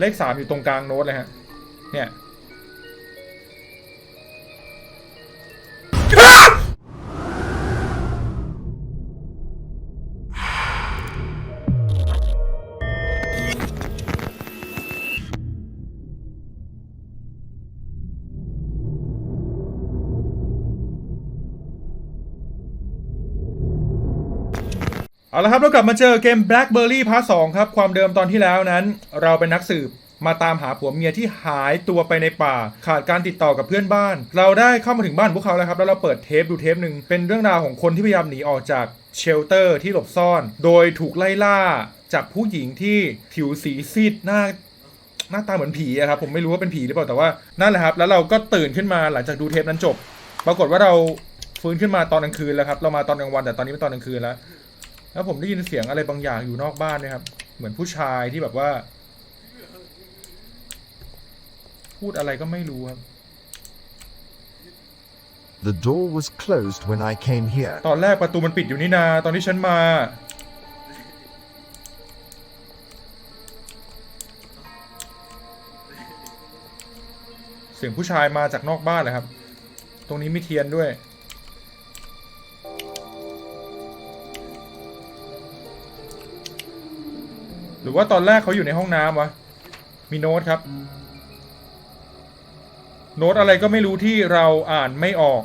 เลขสามอยู่ตรงกลางโน้ตเลยฮะ เนี่ย เอาละครับเรากลับมาเจอเกม Blackberry Part 2ครับ ความเดิมตอนที่แล้วนั้น เราเป็นนักสืบมาตามหาผัวเมียที่หายตัวไปในป่า ขาดการติดต่อกับเพื่อนบ้าน เราได้เข้ามาถึงบ้านพวกเขาแล้วครับ แล้วเราเปิดเทปดูเทปหนึ่งเป็นเรื่องราวของคนที่พยายามหนีออกจากเชลเตอร์ที่หลบซ่อน โดยถูกไล่ล่าจากผู้หญิงที่ผิวสีซีดหน้าหน้าตาเหมือนผีอะครับผมไม่รู้ว่าเป็นผีหรือเปล่าแต่ว่านั่นแหละครับแล้วเราก็ตื่นขึ้นมาหลังจากดูเทปนั้นจบ ปรากฏว่าเราฟื้นขึ้นมาตอนกลางคืนแล้วครับเรามาตอนกลางวันแต่ตอนนี้เป็นตอนกลางคืนแล้ว แล้วผมได้ยินเสียงอะไรบางอย่างอยู่นอกบ้านนะครับ เหมือนผู้ชายที่แบบว่า พูดอะไรก็ไม่รู้ครับ The door was closed when I came here. ตอนแรกประตูมันปิดอยู่นี่นา ตอนที่ฉันมา เสียงผู้ชายมาจากนอกบ้านเลยครับ ตรงนี้มีเทียนด้วย หรือว่าตอนแรกเขาอยู่ในห้องน้ำวะ มีโน้ตครับ โน้ตอะไรก็ไม่รู้ที่เราอ่านไม่ออก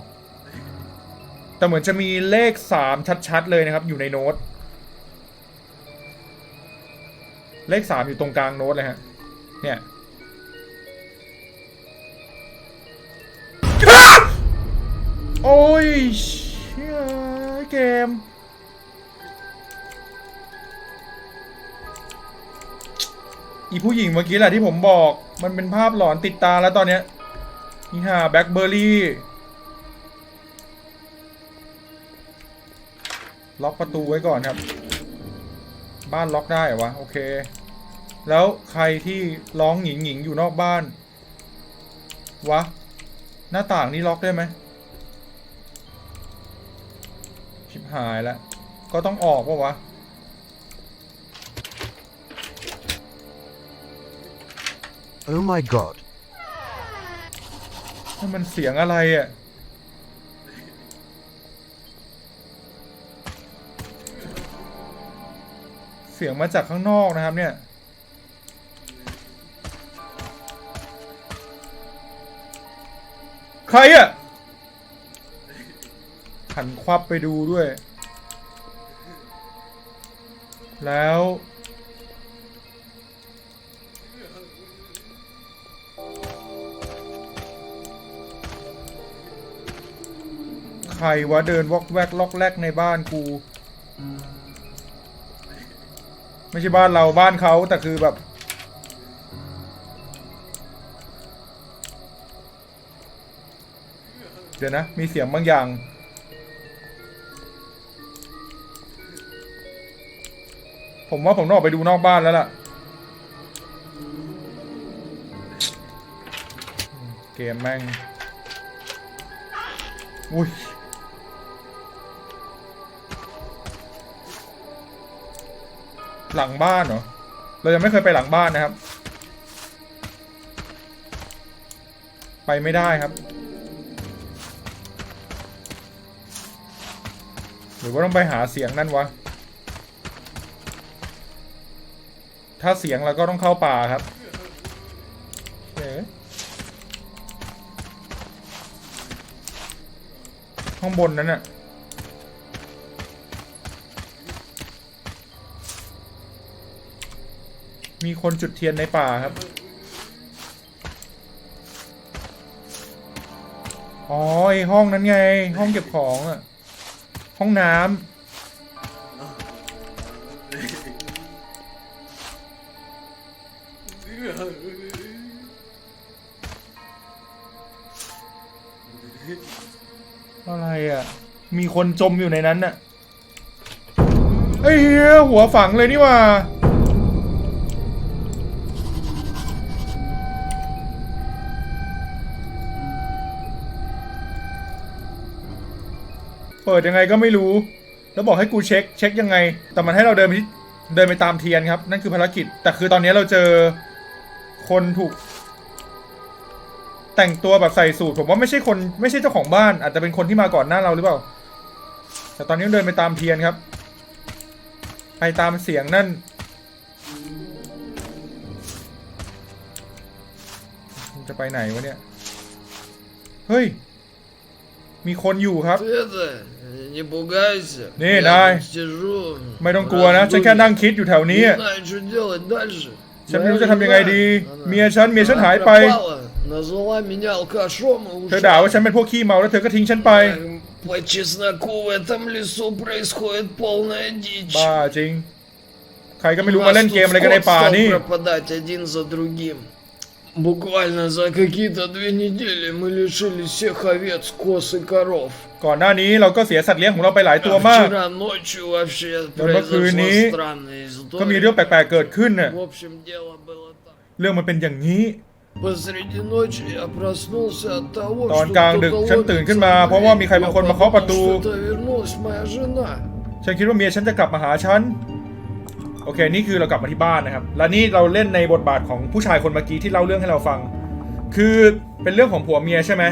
แต่เหมือนจะมีเลขสามชัด ๆ เลยนะครับ อยู่ในโน้ต เลขสามอยู่ตรงกลางโน้ตเลยฮะ เนี่ยโอ้ยเชี่ยเกม อีผู้หญิงเมื่อกี้แหละที่ผมบอกมันเป็นภาพหลอนติดตาแล้วตอนเนี้ยนี่ฮะแบ็คเบอร์รี่ล็อกประตูไว้ก่อนครับ บ้านล็อกได้เหรอวะโอเค แล้วใครที่ร้องหญิงหญิงอยู่นอกบ้านวะหน้าต่างนี่ล็อกได้ไหมชิบหายแล้วก็ต้องออกปะวะ Oh my god. นั่นมันเสียงอะไรอะ เสียงมาจากข้างนอกนะครับเนี่ย ใครอะ่ะหันควับไปดูด้วย แล้ว ใครวะเดินวอกแวกล็อกแรกในบ้านกู ไม่ใช่บ้านเราบ้านเขาแต่คือแบบเดี๋ยวนะ มีเสียงบางอย่าง ผมว่าผมต้องออกไปดูนอกบ้านแล้วล่ะ เกมแม่ง อุ้ย หลังบ้านเหรอ เรายังไม่เคยไปหลังบ้านนะครับ ไปไม่ได้ครับ หรือว่าต้องไปหาเสียงนั่นวะ ถ้าเสียงเราก็ต้องเข้าป่าครับเอ๊ะข้างบนนั้นน่ะ มีคนจุดเทียนในป่าครับ อ๋อไอห้องนั้นไง ห้องเก็บของอะห้องน้ำอะไรอะมีคนจมอยู่ในนั้นน่ะไอ้เหี้ยหัวฝังเลยนี่ว่า ปิดยังไงก็ไม่รู้ แล้วบอกให้กูเช็ค เช็คยังไง แต่มันให้เราเดินไปเดินไปตามเทียนครับ นั่นคือภารกิจ แต่คือตอนนี้เราเจอคนถูก แต่งตัวแบบใส่สูทผมว่าไม่ใช่คนไม่ใช่เจ้าของบ้าน อาจจะเป็นคนที่มาก่อนหน้าเราหรือเปล่า แต่ตอนนี้เดินไปตามเทียนครับ ไปตามเสียงนั่นจะไปไหนวะเนี่ย เฮ้ย มีคนอยู่ครับ นี่นายไม่ต้องกลัวนะ ฉันแค่นั่งคิดอยู่แถวนี้ ฉันไม่รู้จะทำยังไงดี เมียฉันเมียฉันหายไป เธอด่าว่าฉันเป็นพวกขี้เมาแล้วเธอก็ทิ้งฉันไป บ้าจริง ใครก็ไม่รู้มาเล่นเกมอะไรกันในป่านี่ Буквально за какие-то две недели мы лишились всех овец, коз и коров. ก่อนหน้านี้เราก็เสียสัตว์เลี้ยงของเราไปหลายตัว А มาก вчера ночью вообще Да มื่อคืน произошла นี้ странная ก็มี история. เรื่องแปลกๆเกิดขึ้นน่ะ В общем, дело было так. เรื่องมันเป็นอย่างนี้ Посреди ночи я проснулся от того, ตอน что กลางดึก кто-то ฉันตื่น ломится ขึ้นมา в เพราะว่า дверь. มีใครบางคน Я มาเคาะประตู подумал, что вернулась моя жена. ฉันคิดว่าเมียฉันจะกลับมาหาฉัน โอเค นี่คือเรากลับมาที่บ้านนะครับ และนี่เราเล่นในบทบาทของผู้ชายคนเมื่อกี้ที่เล่าเรื่องให้เราฟัง คือเป็นเรื่องของผัวเมียใช่ไหม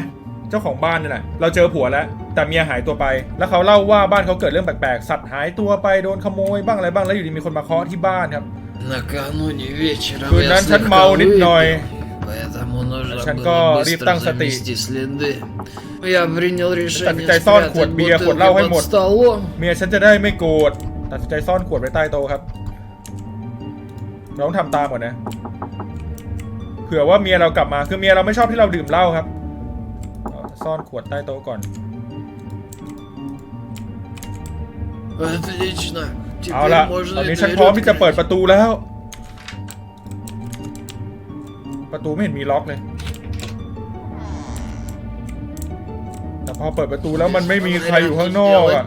เจ้าของบ้านนี่แหละ เราเจอผัวแล้ว แต่เมียหายตัวไป แล้วเขาเล่าว่าบ้านเขาเกิดเรื่องแปลกๆ สัตว์หายตัวไป โดนขโมยบ้างอะไรบ้าง แล้วอยู่ดีมีคนมาเคาะที่บ้านครับ คืนนั้นฉันเมานิดหน่อย ฉันก็รีบตั้งสติตัดใจซ่อนขวดเบียร์ขวดเหล้าให้หมด เมียฉันจะได้ไม่โกรธตัดใจซ่อนขวดไว้ใต้โต๊ะครับ เราต้องทำตามก่อนนะ เผื่อว่าเมียเรากลับมาคือเมียเราไม่ชอบที่เราดื่มเหล้าครับ ซ่อนขวดใต้โต๊ะก่อนเอาละตอนนี้ฉันพร้อมที่จะเปิดประตูแล้ว ประตูไม่เห็นมีล็อกเลย แต่พอเปิดประตูแล้วมันไม่มีใครอยู่ข้างนอกอะ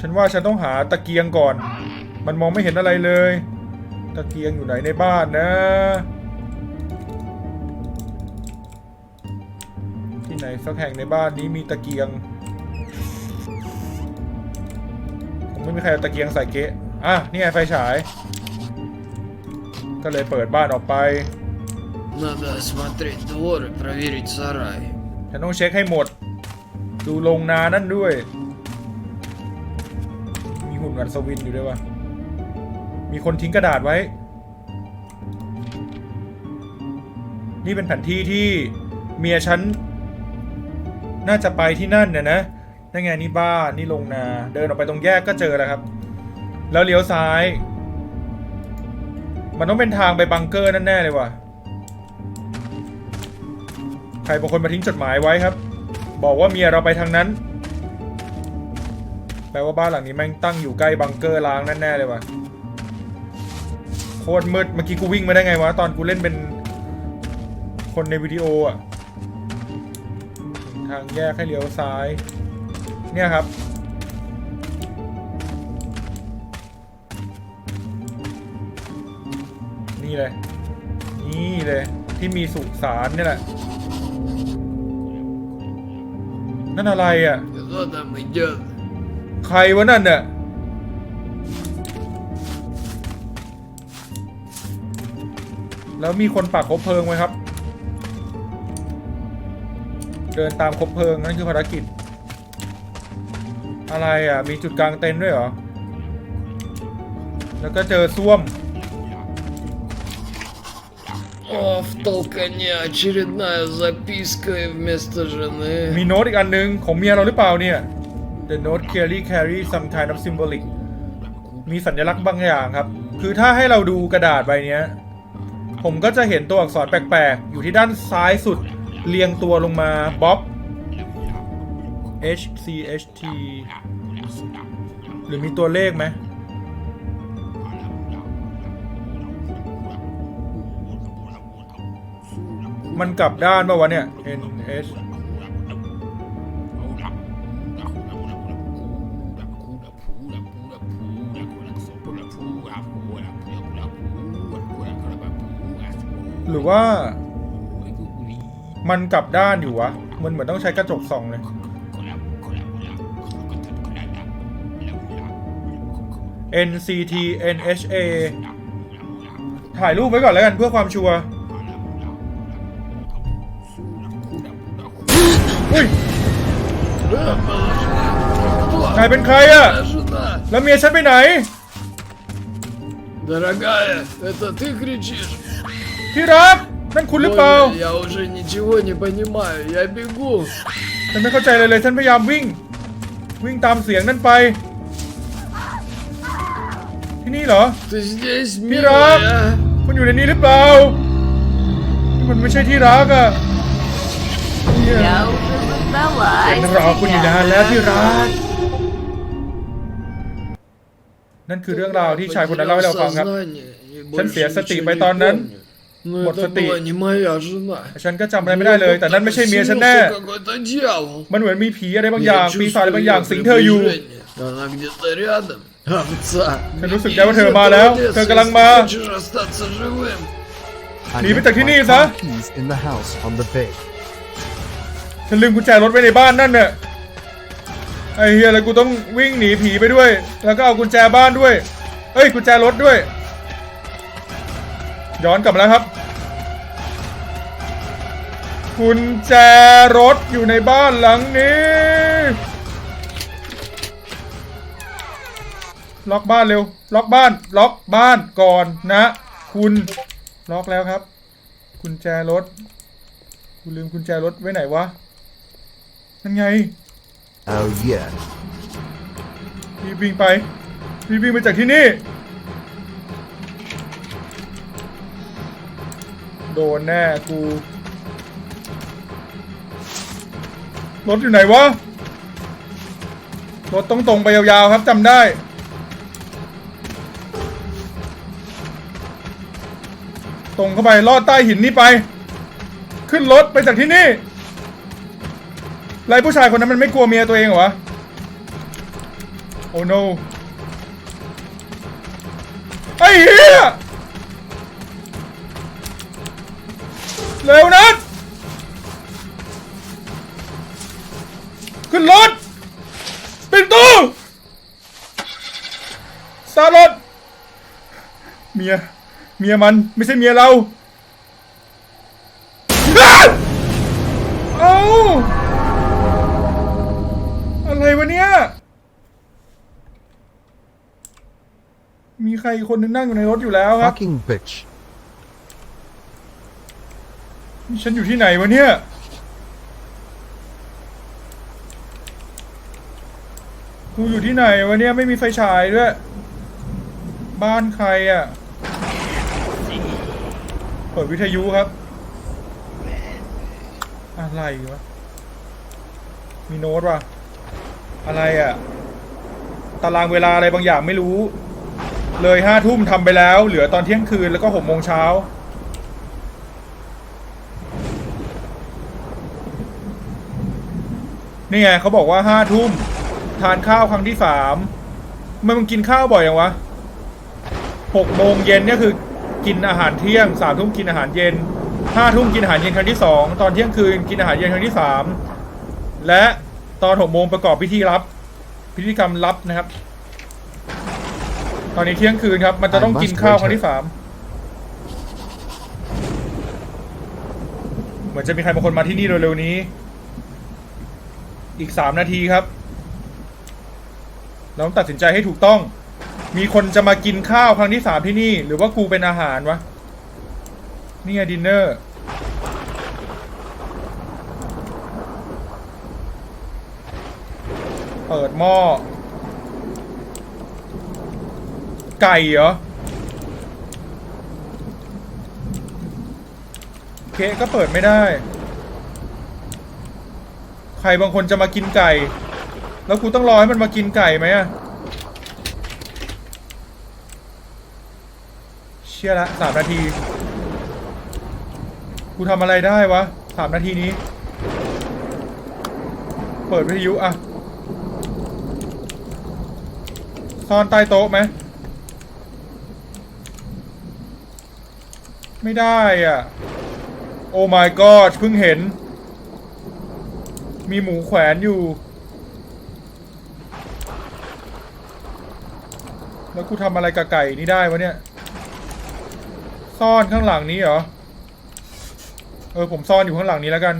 ฉันว่าฉันต้องหาตะเกียงก่อน มันมองไม่เห็นอะไรเลย ตะเกียงอยู่ไหนในบ้านนะ ที่ไหนสักแห่งในบ้านนี้มีตะเกียงคงไม่มีใครเอาตะเกียงใส่เกะอ่ะ นี่ไงไฟฉาย ก็เลยเปิดบ้านออกไป Надо осмотреть двор и проверить сарай. ฉันต้องเช็คให้หมด ดูลงนานั่นด้วย มี หุ่นอัศวินอยู่ด้วยวะมีคนทิ้งกระดาษไว้ นี่เป็นแผนที่ที่เมียฉัน น่าจะไปที่นั่นเนี่ยนะนั่นไงนี่บ้านนี่ลงนา เดินออกไปตรงแยกก็เจอแล้วครับ แล้วเลี้ยวซ้าย มันต้องเป็นทางไปบังเกอร์นั่นแน่เลยว่ะ ใครบางคนมาทิ้งจดหมายไว้ครับ บอกว่าเมียเราไปทางนั้น แปลว่าบ้านหลังนี้แม่งตั้งอยู่ใกล้บังเกอร์ล้างแน่ๆเลยว่ะโคตรมืดเมื่อกี้กูวิ่งมาได้ไงวะตอนกูเล่นเป็น คนในวิดีโออะทางแยกให้เลี้ยวซ้าย เนี่ยครับ นี่เลย นี่เลย ที่มีสุสานนี่แหละ นั่นอะไรอะ ใครวะนั่นเนี่ยแล้วมีคนปักคบเพลิงไหมครับ เดินตามคบเพลิงนั่นคือภารกิจ อะไรอ่ะ มีจุดกลางเต็นท์ด้วยเหรอ แล้วก็เจอส้วม О, в толкане очередная записка и вместо มี жены. โน้ตอีกอันนึง ของเมียเราหรือเปล่าเนี่ย The note clearly carry some kind of symbolic มีสัญลักษณ์บางอย่างครับ คือถ้าให้เราดูกระดาษใบนี้ผมก็จะเห็นตัวอักษรแปลกๆ อยู่ที่ด้านซ้ายสุดเรียงตัวลงมาบ๊อบ H C H T หรือมีตัวเลขไหมมันกลับด้านป่าวะเนี่ย N H หรือว่า มันกลับด้านอยู่วะ มันเหมือนต้องใช้กระจกส่องเลย NCT NHA ถ่ายรูปไว้ก่อนแล้วกันเพื่อความชัวร์อุ้ย นายเป็นใครอะ Моя жена! แล้วเมียฉันไปไหน Дорогая, это ты кричишь? ที่รัก นั่นคุณหรือเปล่า Ой, я уже ничего не понимаю, я бегу. ฉันไม่เข้าใจเลยเลย ฉันพยายามวิ่ง วิ่งตามเสียงนั่นไป ที่นี่เหรอ Ты здесь, Пират! милая? คุณอยู่ในนี้หรือเปล่านี่มันไม่ใช่ที่รักอะเนี่ย Я уже ждала ฉันรอคุณอยู่นานแล้วที่รัก นั่นคือเรื่องราวที่ชายคนนั้นเล่าให้เราฟังครับ Сознание и ฉัน больше เสียสติ ничего ไป не ตอนนั้น помню. Но Вот это смотри. была не моя жена. ฉันก็จำอะไรไม่ได้เลย แต่นั่นไม่ใช่เมียฉันแน่ Снился какой-то дьявол. มันเหมือนมีผีอะไรบางอย่าง Я ปีศาจอะไร чувствую บางอย่าง её สิงเธออยู่ приближение. Она где-то рядом. Овца. ฉันรู้สึก беги ได้ว่าเธอ из มา этого แล้ว леса, เธอกำลัง если มา хочешь остаться живым. I Leave left it at my Tinney's, car huh? keys in the house on the bed. ฉันลืมกุญแจรถไว้ในบ้านนั่นเนี่ยไอ้เฮียแล้วกูต้องวิ่งหนีผีไปด้วย แล้วก็เอากุญแจบ้านด้วย เอ้ยกุญแจรถด้วย ย้อนกลับมาแล้วครับกุญแจรถอยู่ในบ้านหลังนี้ ล็อกบ้านเร็ว ล็อกบ้าน ล็อกบ้านก่อนนะ คุณล็อกแล้วครับกุญแจรถกูลืมกุญแจรถไว้ไหนวะนั่นไง Oh yeah. รีบวิ่งไปรีบวิ่งไปจากที่นี่ โดนแน่กูรถอยู่ไหนวะรถต้องตรงไปยาวๆครับจำได้ ตรงเข้าไปลอดใต้หินนี่ไป ขึ้นรถไปจากที่นี่ไรผู้ชายคนนั้นมันไม่กลัวเมียตัวเองเหรอวะโอ้ no ไอ้เหี้ย ร็วนัดขึ้นรถปิดตู้สตาร์รถเมีย เมียมันไม่ใช่เมียเราเอ้าอะไรวะเนี่ย มีใครคนนึงนั่งอยู่ในรถอยู่แล้วครับ Fucking bitch. ฉันอยู่ที่ไหนวะเนี่ย กูอยู่ที่ไหนวะเนี่ยไม่มีไฟฉายด้วย บ้านใครอะ่ะ เปิดวิทยุครับ อะไรวะ มีโน้ตว่ะ อะไรอะ่ะ ตารางเวลาอะไรบางอย่างไม่รู้ เลยห้าทุ่มทำไปแล้ว เหลือตอนเที่ยงคืนแล้วก็หกโมงเช้า นี่ไงเขาบอกว่าห้าทุ่มทานข้าวครั้งที่สามมันมึงกินข้าวบ่อยยังวะหกโมงเย็นเนี่ยคือกินอาหารเที่ยงสามทุ่มกินอาหารเย็นห้าทุ่มกินอาหารเย็นครั้งที่สองตอนเที่ยงคืนกินอาหารเย็นครั้งที่สามและตอนหกโมงประกอบพิธีรับ พิธีกรรมรับนะครับ ตอนนี้เที่ยงคืนครับ มันจะต้องกินข้าวครั้งที่สามเหมือนจะมีใครบางคนมาที่นี่เร็วๆนี้ อีกสามนาทีครับ เราต้องตัดสินใจให้ถูกต้อง มีคนจะมากินข้าวครั้งที่สามที่นี่ หรือว่ากูเป็นอาหารวะ นี่ไงดินเนอร์ เปิดหม้อ ไก่เหรอเค้กก็เปิดไม่ได้ ใครบางคนจะมากินไก่ แล้วกูต้องรอให้มันมากินไก่ไหมอะเชี่ยละสามนาที กูทำอะไรได้วะสามนาทีนี้ เปิดวิทยุอะซ่อนใต้โต๊ะไหมไม่ได้อะ โอ้ my god เพิ่งเห็น มีหมูแขวนอยู่ แล้วกูทำอะไรกับไก่นี่ได้วะเนี่ย ซ่อนข้างหลังนี้เหรอ เออผมซ่อนอยู่ข้างหลังนี้แล้วกัน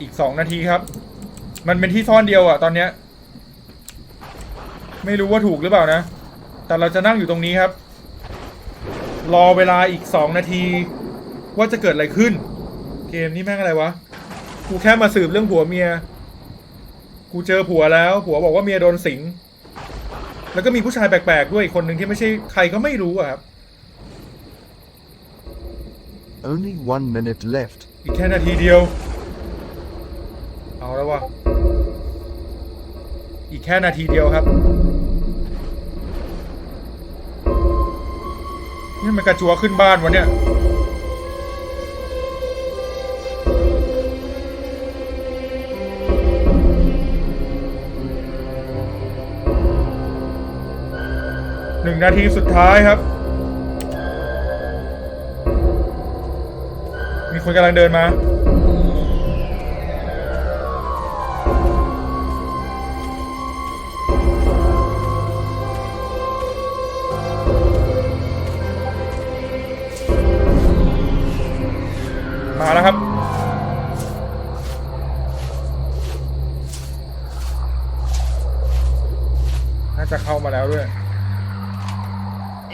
อีกสองนาทีครับ มันเป็นที่ซ่อนเดียวอะตอนเนี้ย ไม่รู้ว่าถูกหรือเปล่านะ แต่เราจะนั่งอยู่ตรงนี้ครับ รอเวลาอีกสองนาที ว่าจะเกิดอะไรขึ้น เกมนี้แม่งอะไรวะ กูแค่มาสืบเรื่องผัวเมีย กูเจอผัวแล้วผัวบอกว่าเมียโดนสิง แล้วก็มีผู้ชายแปลกๆด้วยอีกคนหนึ่งที่ไม่ใช่ใครก็ไม่รู้อะครับ Only one minute left. อีกแค่นาทีเดียว เอาแล้ววะอีกแค่นาทีเดียวครับนี่มันกระจัวขึ้นบ้านวะเนี่ย หนึ่งนาทีสุดท้ายครับ มีคนกำลังเดินมา มาแล้วครับน่าจะเข้ามาแล้วด้วย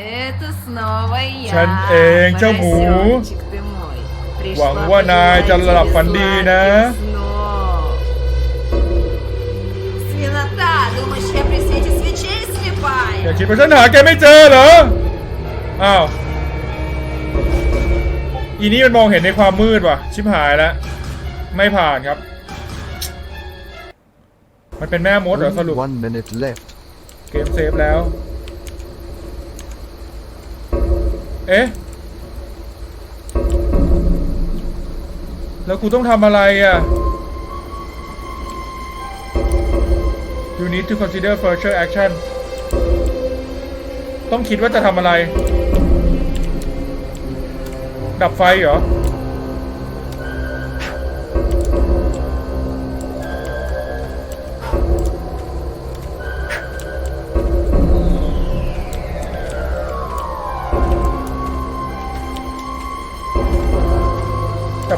Это снова я, ฉันเองเจ้าหมู поросеночек ты мой. Пришла หวังว่านายจะหลับฝันดีนะ пожелать тебе сладких снов. Свинота, думаешь, я при свете свечей อย่า слепая? คิดว่าฉันหาแกไม่เจอเหรอ อ้าว อีนี่มันมองเห็นในความมืดว่ะ ชิบหายแล้ว ไม่ผ่านครับ มันเป็นแม่มดเหรอสรุ Only ป one minute left. เกมเซฟแล้ว เอ๊ะ แล้วกูต้องทำอะไรอะ You need to consider further action ต้องคิดว่าจะทำอะไร ดับไฟเหรอ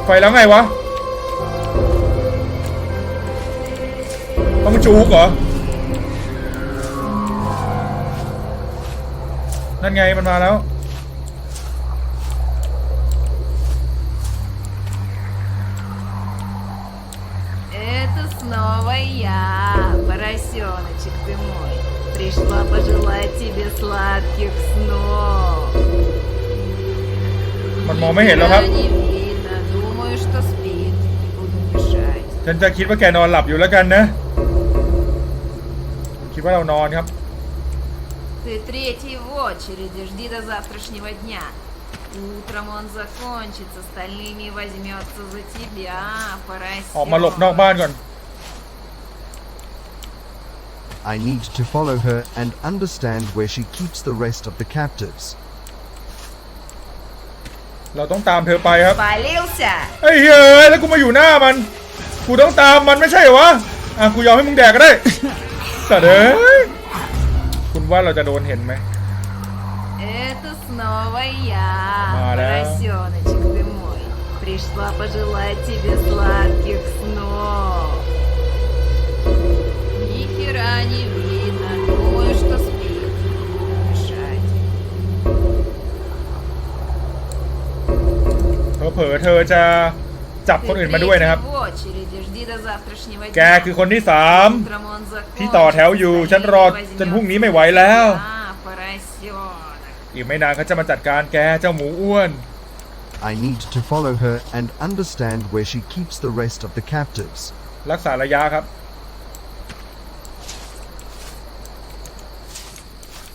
ไฟแล้วไงวะ ต้องจูกเหรอ นั่นไงมันมาแล้ว Это снова я, поросеночек ты мой. Пришла пожелать тебе сладких снов. มันมองไม่เห็นแล้วครับ Тебя не ฉันจะคิดว่าแกนอนหลับอยู่แล้วกันนะ คิดว่าเรานอนครับ Ты третий в очереди, жди до завтрашнего дня. Утром он закончится, остальными возьмется за тебя, ออกมาหลบนอกบ้านก่อน I need to follow her and understand where she keeps the rest of the captives. เราต้องตามเธอไปครับ Спалился? ไอ้เฮ้ยแล้วกูมาอยู่หน้ามัน กูต้องตามมันไม่ใช่เหรอวะ อ่ะกูยอมให้มึงแดกก็ได้ แต่เด้ยคุณว่าเราจะโดนเห็นไหม Это снова я, Маля. поросеночек ты мой. Пришла пожелать тебе сладких снов. Ни хера не видно, думаю, что спит. Не буду мешать. เผลอๆเธอจะ จับคนอื่นมาด้วยนะครับ แกคือคนที่สามที่ต่อแถวอยู่ ฉันรอจนพรุ่งนี้ไม่ไหวแล้ว อีกไม่นานเขาจะมาจัดการแกเจ้าหมูอ้วน I need to follow her and understand where she keeps the rest of the captives รักษาระยะครับ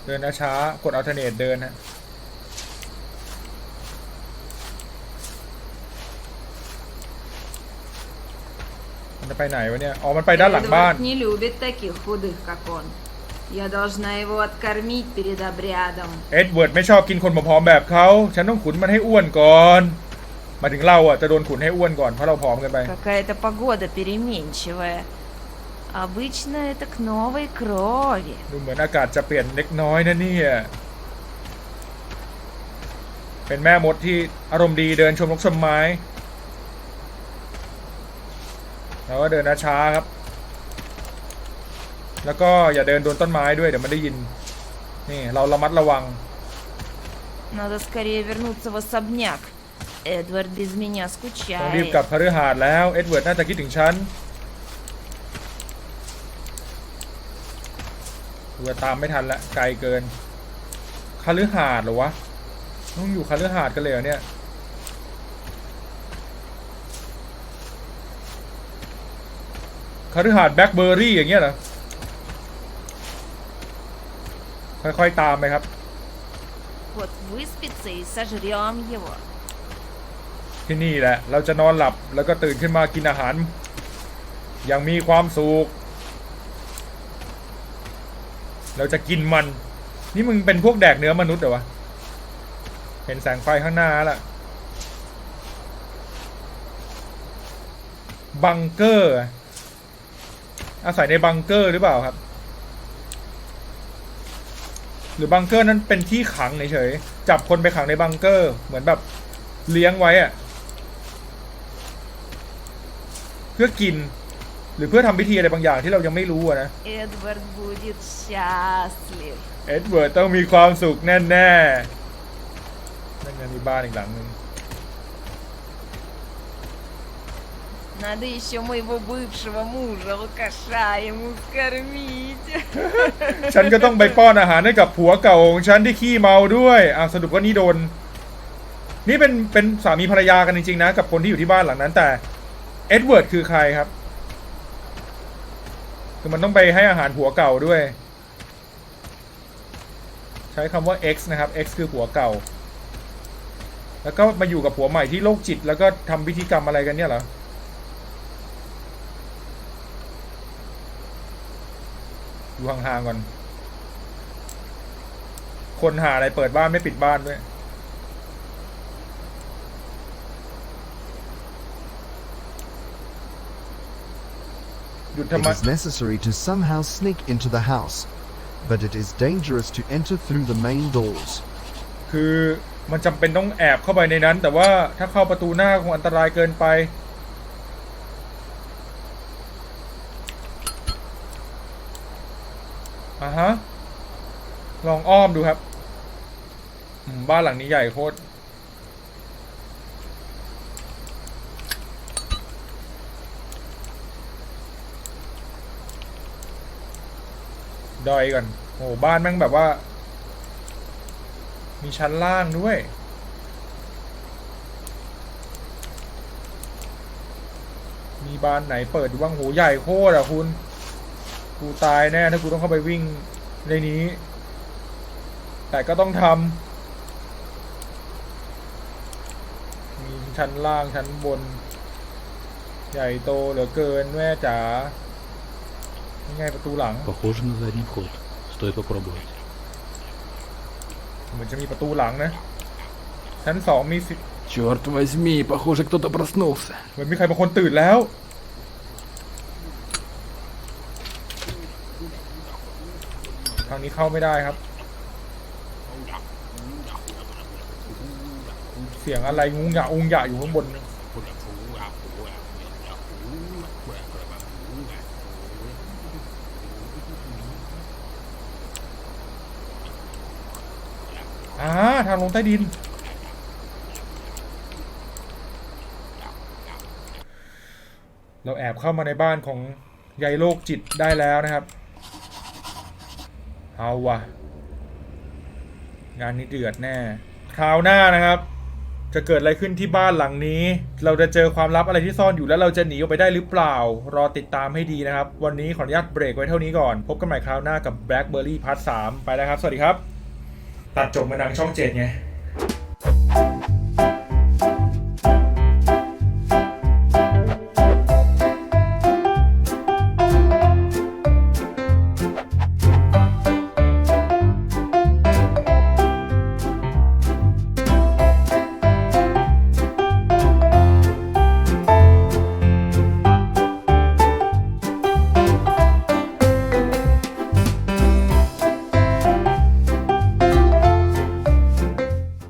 เดินช้ากดอัลเทเนตเดินฮะ จะไปไหนวะเนี่ย อ๋อ มันไปด้านหลังบ้าน Эдвард не любит таких худых, как он. Я должна его откормить перед обрядом. เอ็ดเวิร์ดไม่ชอบกินคนผอมๆแบบเขา ฉันต้องขุนมันให้อ้วนก่อนหมายถึงเราอ่ะจะโดนขุนให้อ้วนก่อนเพราะเราผอมเกันไป Какая-то погода переменчивая. Обычно это к новой крови. ดูเหมือนอากาศจะเปลี่ยนเล็กน้อยนะเนี่ย เป็นแม่มดที่อารมณ์ดีเดินชมนกชมไม้ แล้วก็เดินช้าๆครับ แล้วก็อย่าเดินโดนต้นไม้ด้วยเดี๋ยวมันได้ยิน นี่เราระมัดระวัง Надо скорее вернуться в особняк. Эдвард без меня ต้องรีบกลับ скучает. คฤหาสน์แล้ว เอ็ดเวิร์ดน่าจะคิดถึงฉันดูว่าตามไม่ทันละไกลเกินคฤหาสน์เหรอวะ ต้องอยู่คฤหาสน์กันเลยเหรอเนี่ย คฤหาสน์แบล็คเบอร์รี่อย่างเงี้ยเหรอ ค่อยๆตามไปครับ Вот выспится и сожрем его. ที่นี่แหละ เราจะนอนหลับแล้วก็ตื่นขึ้นมากินอาหาร อย่างมีความสุข เราจะกินมัน นี่มึงเป็นพวกแดกเนื้อมนุษย์เหรอวะ เห็นแสงไฟข้างหน้าแล้วบังเกอร์ อาศัยในบังเกอร์หรือเปล่าครับ หรือบังเกอร์นั้นเป็นที่ขังเฉยๆจับคนไปขังในบังเกอร์ เหมือนแบบเลี้ยงไว้อะเพื่อกิน หรือเพื่อทำพิธีอะไรบางอย่างที่เรายังไม่รู้นะเอ็ดเวิร์ดบูดิชาสลิฟเอ็ดเวิร์ดต้องมีความสุขแน่ๆนั่นไงมีบ้านอีกหลังหนึ่ง Надо еще моего бывшего мужа, алкаша, ему скормить. ฉันก็ต้องไปป้อนอาหารให้กับผัวเก่าของฉันที่ขี้เมาด้วยอ่ะสรุปว่านี่โดน นี่เป็นเป็นสามีภรรยากันจริงๆนะ กับคนที่อยู่ที่บ้านหลังนั้น แต่เอ็ดเวิร์ดคือใครครับ คือมันต้องไปให้อาหารผัวเก่าด้วย ใช้คำว่า X นะครับ X คือผัวเก่า แล้วก็มาอยู่กับผัวใหม่ที่โรคจิต แล้วก็ทำพิธีกรรมอะไรกันเนี่ยเหรอ อยู่ห่างๆก่อน คนหาอะไรเปิดบ้านไม่ปิดบ้านด้วย หยุด It ทำไม is necessary to somehow sneak into the house, but it is dangerous to enter through the main doors. คือมันจำเป็นต้องแอบเข้าไปในนั้น แต่ว่าถ้าเข้าประตูหน้าคงอันตรายเกินไป อะฮะ ลองอ้อมดูครับ บ้านหลังนี้ใหญ่โคตร ดอยก่อนโอ้บ้านแม่งแบบว่า มีชั้นล่างด้วยมีบานไหนเปิดดูบ้างโหใหญ่โคตรอะคุณ กูตายแน่ถ้ากูต้องเข้าไปวิ่งในนี้ แต่ก็ต้องทำ มีชั้นล่างชั้นบน ใหญ่โตเหลือเกินแม่จ๋านี่ไงประตูหลัง Похоже на задний вход. Стоит попробовать. เหมือนจะมีประตูหลังนะ ชั้นสองมีสิ Черт возьми, похоже, кто-то проснулся. เหมือนมีใครบางคนตื่นแล้ว างนี้เข้าไม่ได้ครับ เสียงอะไรงุ้งหยะอุงหยะอยู่ข้างบน อ่า ทางลงใต้ดิน เราแอบเข้ามาในบ้านของยายโรคจิตได้แล้วนะครับ เอาวะงานนี้เดือดแน่ คราวหน้านะครับ จะเกิดอะไรขึ้นที่บ้านหลังนี้ เราจะเจอความลับอะไรที่ซ่อนอยู่แล้วเราจะหนีออกไปได้หรือเปล่า รอติดตามให้ดีนะครับ วันนี้ขออนุญาตเบรกไว้เท่านี้ก่อน พบกันใหม่คราวหน้ากับ Blackberry Part 3 ไปแล้วครับ สวัสดีครับ ตัดจบมาดังช่องเจ็ดไง